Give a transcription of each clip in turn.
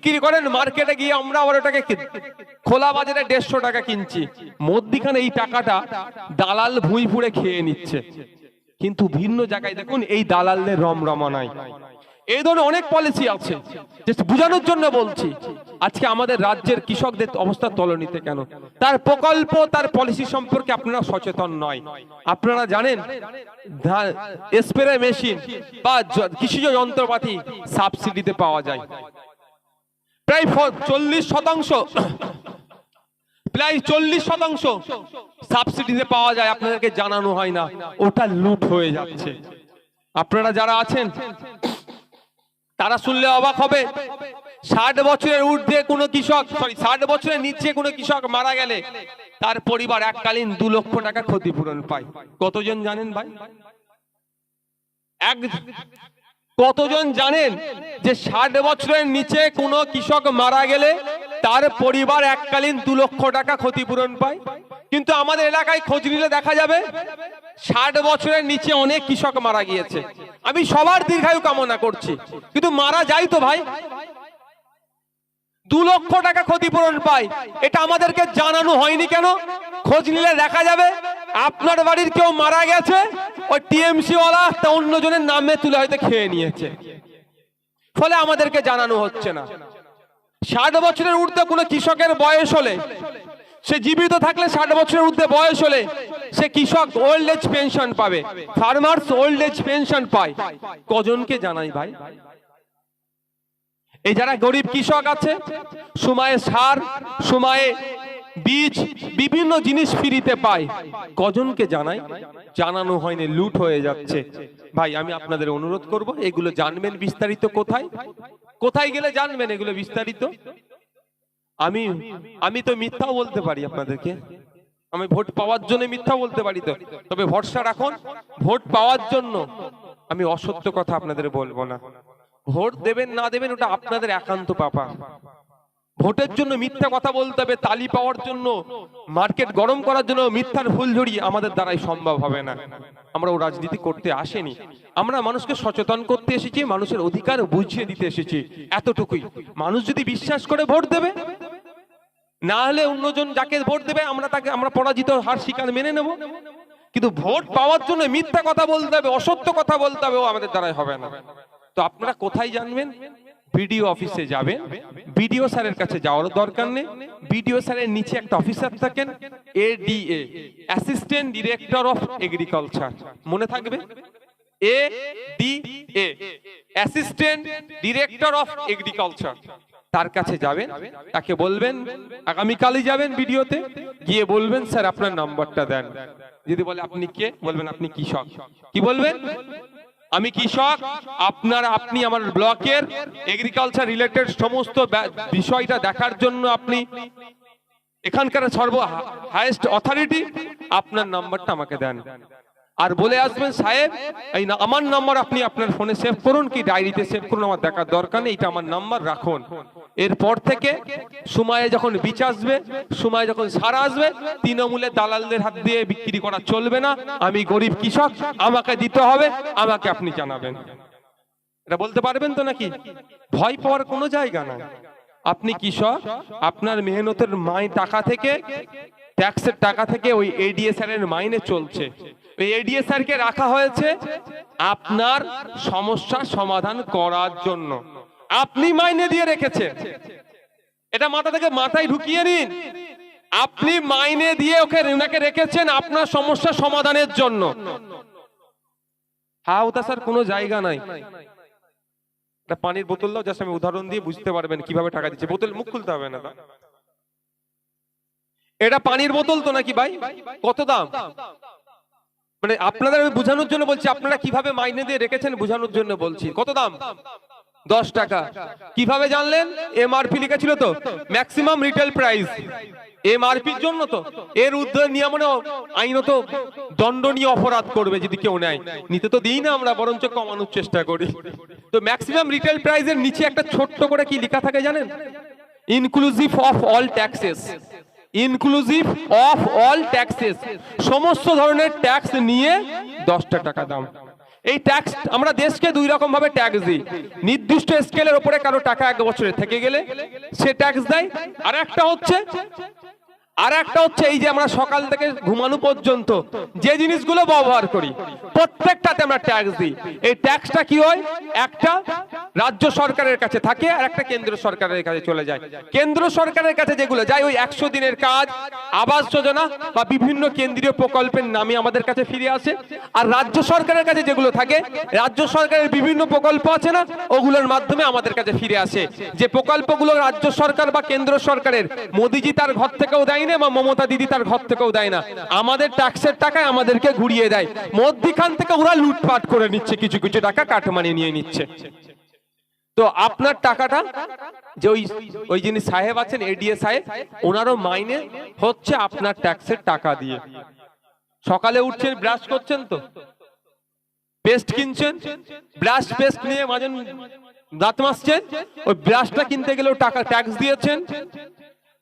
বিক্রি করেন, মার্কেটে গিয়ে আমরা আবার ওটাকে খোলা বাজারে দেড়শো টাকা কিনছি। মধ্যিখানে এই টাকাটা দালাল ভুঁই ফুড়ে খেয়ে নিচ্ছে। কিন্তু ভিন্ন জায়গায় দেখুন, এই দালালদের রমরমা নাই। এই ধরনের অনেক পলিসি আছে। বোঝানোর জন্য বলছি, আজকে আমাদের রাজ্যের কৃষকদের অবস্থা তলনিতে কেন? তার প্রকল্প, তার পলিসি সম্পর্কে আপনারা সচেতন নয়। আপনারা জানেন স্প্রে মেশিন বা কৃষিজ যন্ত্রপাতি সাবসিডিতে পাওয়া যায়। প্রায় চল্লিশ শতাংশ। প্রায় চল্লিশ শতাংশ সাবসিডিতে পাওয়া যায়, আপনাদেরকে জানানো হয় না। ওটা লুট হয়ে যাচ্ছে। আপনারা যারা আছেন, তারা শুনলে অবাক হবে। ষাট বছরের ঊর্ধ্বে কোনো কৃষক সরি ষাট বছরের নিচে কোনো কৃষক মারা গেলে তার পরিবার এককালীন দু লক্ষ টাকা ক্ষতিপূরণ পায়। কতজন জানেন ভাই? এক কতজন জানেন যে ষাট বছরের নিচে কোনো কৃষক মারা গেলে তার পরিবার এককালীন দু লক্ষ টাকা ক্ষতিপূরণ পায়? কিন্তু আমাদের এলাকায় খোঁজ নিলে দেখা যাবে ষাট বছরের নিচে অনেক কৃষক মারা গিয়েছে। আমি সবার দীর্ঘায়ু কামনা করছি। কিন্তু মারা যায় তো ভাই। দু লক্ষ টাকা ক্ষতিপূরণ পায়। এটা আমাদেরকে জানানো হয়নি কেন? খোঁজ নিলে দেখা যাবে আপনার বাড়ির কেউ মারা গেছে? ওই টিএমসি ওয়ালা তা অন্যজনের নামে তুলে হয়তো খেয়ে নিয়েছে। ফলে আমাদেরকে জানানো হচ্ছে না। ষাট বছরের ঊর্ধ্বে কোনো কৃষকের বয়স হলে, সে জীবিত থাকলে ষাট বছরের ঊর্ধ্বে বয়স হলে, সে কৃষক ওল্ড এজ পেনশন পাবে। ফার্মার্স ওল্ড এজ পেনশন পায়। কজনকে জানাই ভাই? এই যারা গরিব কৃষক আছে, সময়ে সার, সময়ে বীজ বিভিন্ন জিনিস ফ্রিতে পায়। কজনকে জানাই? জানানো হয়নি, লুট হয়ে যাচ্ছে। ভাই, আমি আপনাদের অনুরোধ করব, এগুলো জানবেন বিস্তারিত কোথায়? কোথায় গেলে জানবেন এগুলো বিস্তারিত? আমি আমি তো মিথ্যাও বলতে পারি আপনাদেরকে। আমি ভোট পাওয়ার জন্য মিথ্যা বলতে পারি তো। তবে ভরসা রাখুন, ভোট পাওয়ার জন্য। আমি অসত্য কথা আপনাদের বলব না। ভোট দেবেন, না দেবেন, ওটা আপনাদের একান্ত পাপা। ভোটের জন্য মিথ্যা কথা বলতে হবে, তালি পাওয়ার জন্য, মার্কেট গরম করার জন্য মিথ্যার ফুল ঝরিয়ে আমাদের দ্বারাই সম্ভব হবে না। আমরা ও রাজনীতি করতে আসেনি। আমরা মানুষকে সচেতন করতে এসেছি, মানুষের অধিকার বুঝিয়ে দিতে এসেছি। এতটুকুই। মানুষ যদি বিশ্বাস করে ভোট দেবে, না হলে অন্যজন যাকে ভোট দেবে, আমরা তাকে, আমরা পরাজিত হার শিকার মেনে নেব। কিন্তু ভোট পাওয়ার জন্য মিথ্যা কথা বলতে হবে, অসত্য কথা বলতে হবে, ও আমাদের দ্বারাই হবে না। তো আপনারা কোথায় জানবেন? বিডিও অফিসে যাবেন। বিডিও স্যারের কাছে যাওয়ার দরকার নেই। বিডিও স্যারের নিচে একটা অফিসার থাকেন, ADA, assistant director of agriculture. মনে থাকবে? A D A assistant director of agriculture. তার কাছে যাবেন, তাকে বলবেন, আগামীকালই যাবেন ভিডিওতে গিয়ে বলবেন, স্যার, আপনার নাম্বারটা দেন। যদি বলে, আপনি কে? বলবেন, আপনি কৃষক। কি বলবেন? আমি কৃষক আপনার, আপনি আমার ব্লকের এগ্রিকালচার রিলেটেড সমস্ত বিষয়টা দেখার জন্য আপনি এখানকার সর্ব হায়েস্ট অথরিটি আপনার নাম্বারটা আমাকে দেন। আর বলে আসবেন, সাহেব, এই না- আমার নাম্বার আপনি আপনার ফোনে সেভ করুন কি? ডায়েরিতে সেভ করুন, আমার দেখার দরকার নেই, এটা আমার নাম্বার রাখুন। এরপর থেকে সময়ে যখন বীজ আসবে সময় যখন সার আসবে তৃণমূলের দালালদের হাত দিয়ে বিক্রি করা চলবে না। আমি গরিব কৃষক, আমাকে দিতে হবে, আমাকে আপনি জানাবেন। এটা বলতে পারবেন তো নাকি? ভয় পাওয়ার কোনো জায়গা নাই। আপনি কৃষক, আপনার মেহনতের মাই টাকা থেকে ট্যাক্সের টাকা থেকে ওই এডিএসআর এর মাইনে চলছে। ওই এডিএসআর কে রাখা হয়েছে আপনার সমস্যা সমাধান করার জন্য। আপনি মাইনে দিয়ে রেখেছেন। এটা মাথা থেকে মাথায় ঢুকিয়ে নিন। আপনি মাইনে দিয়ে ওকে ওনাকে রেখেছেন আপনার সমস্যা সমাধানের জন্য। হা স্যার কোনো জায়গা নাই। পানির বোতল দাও, জাস্ট আমি উদাহরণ দিয়ে বুঝতে পারবেন কীভাবে টাকা দিচ্ছে। বোতল মুখ খুলতে হবে না এটা পানির বোতল তো নাকি ভাই? কত দাম? মানে আপনাদের আমি বোঝানোর জন্য বলছি, আপনারা কীভাবে মাইনে দিয়ে রেখেছেন বোঝানোর জন্য বলছি। কত দাম? দশ টাকা। কীভাবে জানলেন? এম এমআরপি লিখেছিল তো? ম্যাক্সিমাম রিটেল প্রাইস এমআরপির জন্য তো? এর উদ্যোগ নিয়মনে আইনত দণ্ডনীয় অপরাধ করবে যদি কেউ নেয়। নিতে তো দিই না আমরা, বরঞ্চ কমানোর চেষ্টা করি। তো ম্যাক্সিমাম রিটেল প্রাইসের নিচে একটা ছোট্ট করে কি লেখা থাকে জানেন? Inclusive of all taxes inclusive of all taxes সমস্ত ধরনের ট্যাক্স নিয়ে দশটা টাকা দাম। এই ট্যাক্স আমরা দেশকে দুই রকম ভাবে ট্যাক্স দিই। নির্দিষ্ট স্কেলের উপরে কারও টাকা এক বছরে থেকে গেলে সে ট্যাক্স দেয়। আর একটা হচ্ছে আর একটা হচ্ছে এই যে আমরা সকাল থেকে ঘুমানো পর্যন্ত যে জিনিসগুলো ব্যবহার করি, প্রত্যেকটাতে আমরা ট্যাক্স দিই। এই ট্যাক্সটা কি হয়? একটা রাজ্য সরকারের কাছে থাকে আর একটা কেন্দ্র সরকারের কাছে চলে যায়। কেন্দ্র সরকারের কাছে যেগুলো যায়, ওই একশো দিনের কাজ আবাস যোজনা বা বিভিন্ন কেন্দ্রীয় প্রকল্পের নামে আমাদের কাছে ফিরে আসে। আর রাজ্য সরকারের কাছে যেগুলো থাকে, রাজ্য সরকারের বিভিন্ন প্রকল্প আছে না, ওগুলোর মাধ্যমে আমাদের কাছে ফিরে আসে। যে প্রকল্পগুলো রাজ্য সরকার বা কেন্দ্র সরকারের, মোদিজি তার ঘর থেকেও দেয় না বা মমতা দিদি তার ঘর থেকেও দেয় না। আমাদের ট্যাক্সের টাকায় আমাদেরকে ঘুরিয়ে দেয়। মধ্যিখান থেকে ওরা লুটপাট করে নিচ্ছে, কিছু কিছু টাকা কাটমানি নিয়ে নিচ্ছে। তো আপনার টাকাটা যে ওই ওই যিনি সাহেব আছেন এডিএ সাহেব, ওনারও মাইনে হচ্ছে আপনার ট্যাক্সের টাকা দিয়ে। সকালে উঠছেন, ব্রাশ করছেন তো? পেস্ট কিনছেন? ব্রাশ পেস্ট নিয়ে মাঝে দাঁত মাসছেন ওই ব্রাশটা কিনতে গেলেও টাকা ট্যাক্স দিয়েছেন?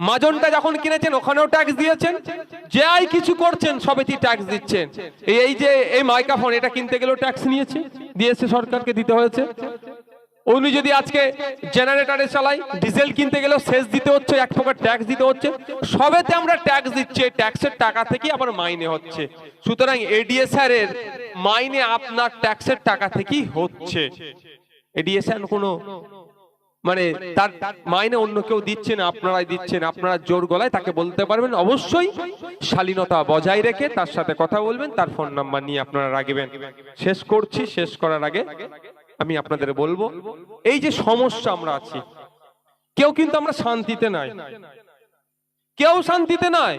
মাজনটা যখন কিনেছেন, ওখানেও ট্যাক্স দিয়েছেন? যে আই কিছু করছেন, সবেতেই ট্যাক্স দিচ্ছেন। এই- যে, এই মাইক্রোফোন, এটা কিনতে গেলেও ট্যাক্স নিয়েছে দিয়েছে সরকারকে দিতে হয়েছে। উনি যদি আজকে জেনারেটারে চালাই ডিজেল কিনতে গেলেও সেচ দিতে হচ্ছে, এক প্রকার ট্যাক্স দিতে হচ্ছে, সবেতে আমরা ট্যাক্স দিচ্ছি, এই ট্যাক্সের টাকা থেকেই আবার মাইনে হচ্ছে। সুতরাং এডিএসআর এর মাইনে আপনার ট্যাক্সের টাকা থেকেই হচ্ছে। এডিএসআর কোনো মানে তার মাইনে অন্য কেউ দিচ্ছে না, আপনারাই দিচ্ছেন, আপনারা জোর গলায় তাকে বলতে পারবেন। অবশ্যই শালীনতা বজায় রেখে তার সাথে কথা বলবেন, তার ফোন নাম্বার নিয়ে আপনারা রাখবেন শেষ করছি, শেষ করার আগে আমি আপনাদের বলব, এই যে সমস্যা আমরা আছি, কেউ কিন্তু আমরা শান্তিতে নাই। কেউ শান্তিতে নাই।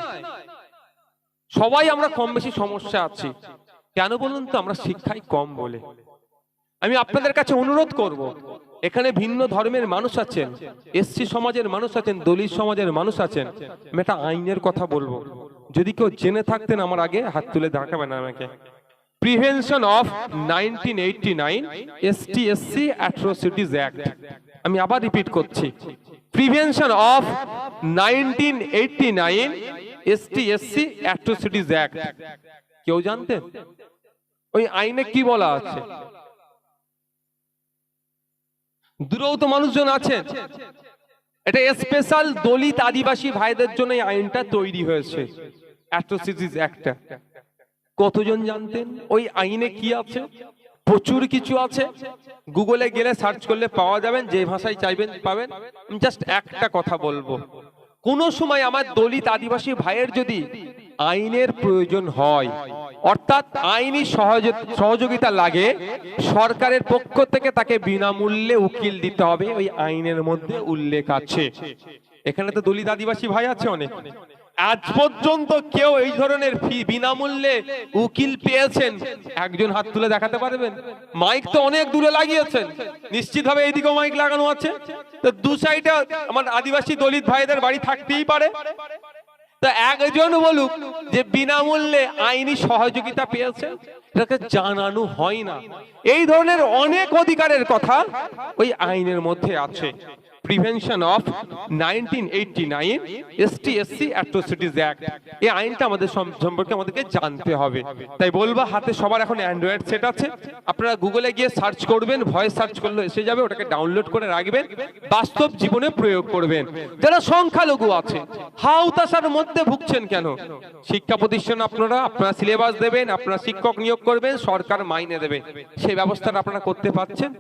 সবাই আমরা কম বেশি সমস্যা আছি। কেন বলুন তো, আমরা শিক্ষাই কম বলে। আমি আপনাদের কাছে অনুরোধ করব, এখানে ভিন্ন ধর্মের মানুষ আছেন এসসি সমাজের মানুষ আছেন, দলিত সমাজের মানুষ আছেন। আমি আইনের কথা বলব। যদি কেউ জেনে থাকতেন আমার আগে, হাত তুলে দেখাবেন আমাকে। Prevention of nineteen eighty nine ST SC atrocities act আমি আবার রিপিট করছি। Prevention of nineteen eighty nine ST SC atrocities act কেউ জানতেন ওই আইনে কি বলা আছে? দূরেও তো মানুষজন আছেন। এটা স্পেশাল দলিত আদিবাসী ভাইদের জন্য এই আইনটা তৈরি হয়েছে। অ্যাট্রোসিটিস একটা কতজন জানতেন? ওই আইনে কি আছে? প্রচুর কিছু আছে। গুগলে গেলে সার্চ করলে পাওয়া যাবেন, যে ভাষায় চাইবেন পাবেন। জাস্ট একটা কথা বলব। কোন সময় আমার দলিত আদিবাসী ভাইয়ের যদি আইনের প্রয়োজন হয়, অর্থাৎ আইনি সহযোগিতা লাগে, সরকারের পক্ষ থেকে তাকে বিনামূল্যে উকিল দিতে হবে। ওই আইনের মধ্যে উল্লেখ আছে। এখানে তো দলিত আদিবাসী ভাই আছে অনেক। আজ পর্যন্ত কেউ এই ধরনের ফি বিনামূল্যে উকিল পেয়েছেন। একজন হাত তুলে দেখাতে পারবেন? মাইক তো অনেক দূরে লাগিয়েছেন। নিশ্চিত ভাবে এইদিকেও মাইক লাগানো আছে। তো দু সাইডে আমার আদিবাসী দলিত ভাইদের বাড়ি থাকতেই পারে। তো একজন বলুক যে বিনামূল্যে আইনি সহযোগিতা পেয়েছে? এটাকে জানানো হয় না। এই ধরনের অনেক অধিকারের কথা ওই আইনের মধ্যে আছে। Prevention of nineteen eighty nine ST SC atrocities act এই আইনটা আমাদের সম্পর্কে আমাদেরকে জানতে হবে। তাই বলব, হাতে সবার এখন অ্যান্ড্রয়েড সেট আছে। আপনারা গুগলে গিয়ে সার্চ করবেন ভয়েস সার্চ করলে এসে যাবে, ওটাকে ডাউনলোড করে রাখবেন, বাস্তব জীবনে প্রয়োগ করবেন। যারা সংখ্যালঘু আছে হাউতাসার মধ্যে ভুগছেন কেন? শিক্ষা প্রতিষ্ঠান আপনারা আপনারা সিলেবাস দেবেন, আপনারা শিক্ষক নিয়োগ করবেন, সরকার মাইনে দেবে। সেই ব্যবস্থাটা আপনারা করতে পারছেন?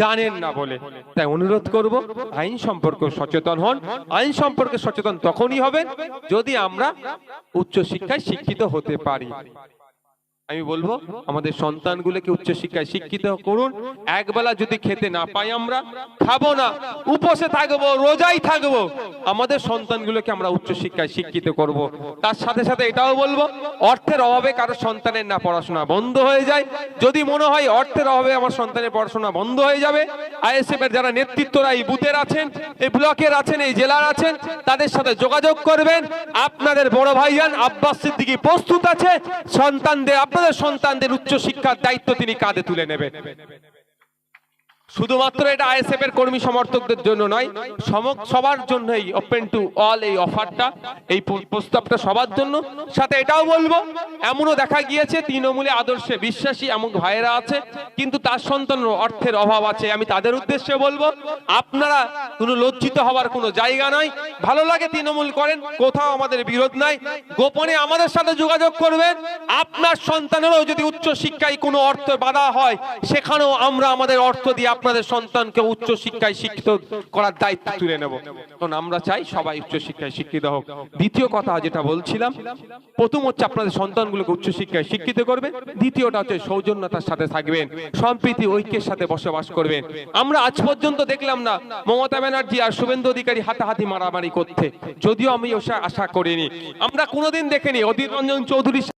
জানেন না বলে। তাই অনুরোধ করব, আইন সম্পর্কে সচেতন হন। আইন সম্পর্কে সচেতন তখনই হবেন যদি আমরা উচ্চ শিক্ষায় শিক্ষিত হতে পারি। আমি বলব, আমাদের সন্তানগুলোকে উচ্চ শিক্ষায় শিক্ষিত করুন। একবেলা যদি খেতে না পাই আমরা, খাব না, উপসে থাকব, রোজাই থাকব। আমাদের সন্তানগুলোকে আমরা উচ্চ শিক্ষায় শিক্ষিত করব। তার সাথে সাথে এটাও বলব, অর্থের অভাবে কারও সন্তানের না পড়াশোনা বন্ধ হয়ে যায়। যদি মনে হয় অর্থের অভাবে আমার সন্তানের পড়াশোনা বন্ধ হয়ে যাবে আইএসএফ এর যারা নেতৃত্বরা এই বুথের আছেন, এই ব্লকের আছেন, এই জেলার আছেন, তাদের সাথে যোগাযোগ করবেন। আপনাদের বড় ভাইয়ান আব্বাস সিদ্দিকী প্রস্তুত আছে, সন্তানদের আপনাদের সন্তানদের উচ্চ শিক্ষার দায়িত্ব তিনি কাঁধে তুলে নেবেন। শুধুমাত্র এটা আইএসএফ এর কর্মী সমর্থকদের জন্য নয় সবার জন্যই ওপেন টু অল এই অফারটা এই প্রস্তাবটা সবার জন্য। সাথে এটাও বলব, এমনও দেখা গিয়েছে, তৃণমূলে আদর্শে বিশ্বাসী এমন ভাইয়েরা আছে, কিন্তু তার সন্তান অর্থের অভাব আছে, আমি তাদের উদ্দেশ্যে বলব, আপনারা কোনো লজ্জিত হওয়ার কোনো জায়গা নয় ভালো লাগে তৃণমূল করেন, কোথাও আমাদের বিরোধ নাই, গোপনে আমাদের সাথে যোগাযোগ করবেন, আপনার সন্তানেরও যদি উচ্চ শিক্ষায় কোনো অর্থ বাধা হয়, সেখানেও আমরা আমাদের অর্থ দিয়ে আপনাদের সন্তানকে উচ্চ শিক্ষায় শিক্ষিত করার দায়িত্ব তুলে নেব। কারণ আমরা চাই সবাই উচ্চ শিক্ষায় শিক্ষিত হোক। দ্বিতীয় কথা যেটা বলছিলাম, প্রথম হচ্ছে আপনাদের সন্তানগুলোকে উচ্চ শিক্ষায় শিক্ষিত করবেন। দ্বিতীয়টা হচ্ছে সৌজন্যতার সাথে থাকবেন, সম্প্রীতি, ঐক্যের সাথে বসবাস করবেন। আমরা আজ পর্যন্ত দেখলাম না, মমতা ব্যানার্জি আর শুভেন্দু অধিকারী হাতাহাতি মারামারি করতে। যদিও আমি ওসা আশা করিনি। আমরা কোনোদিন দেখিনি, অধীর রঞ্জন চৌধুরী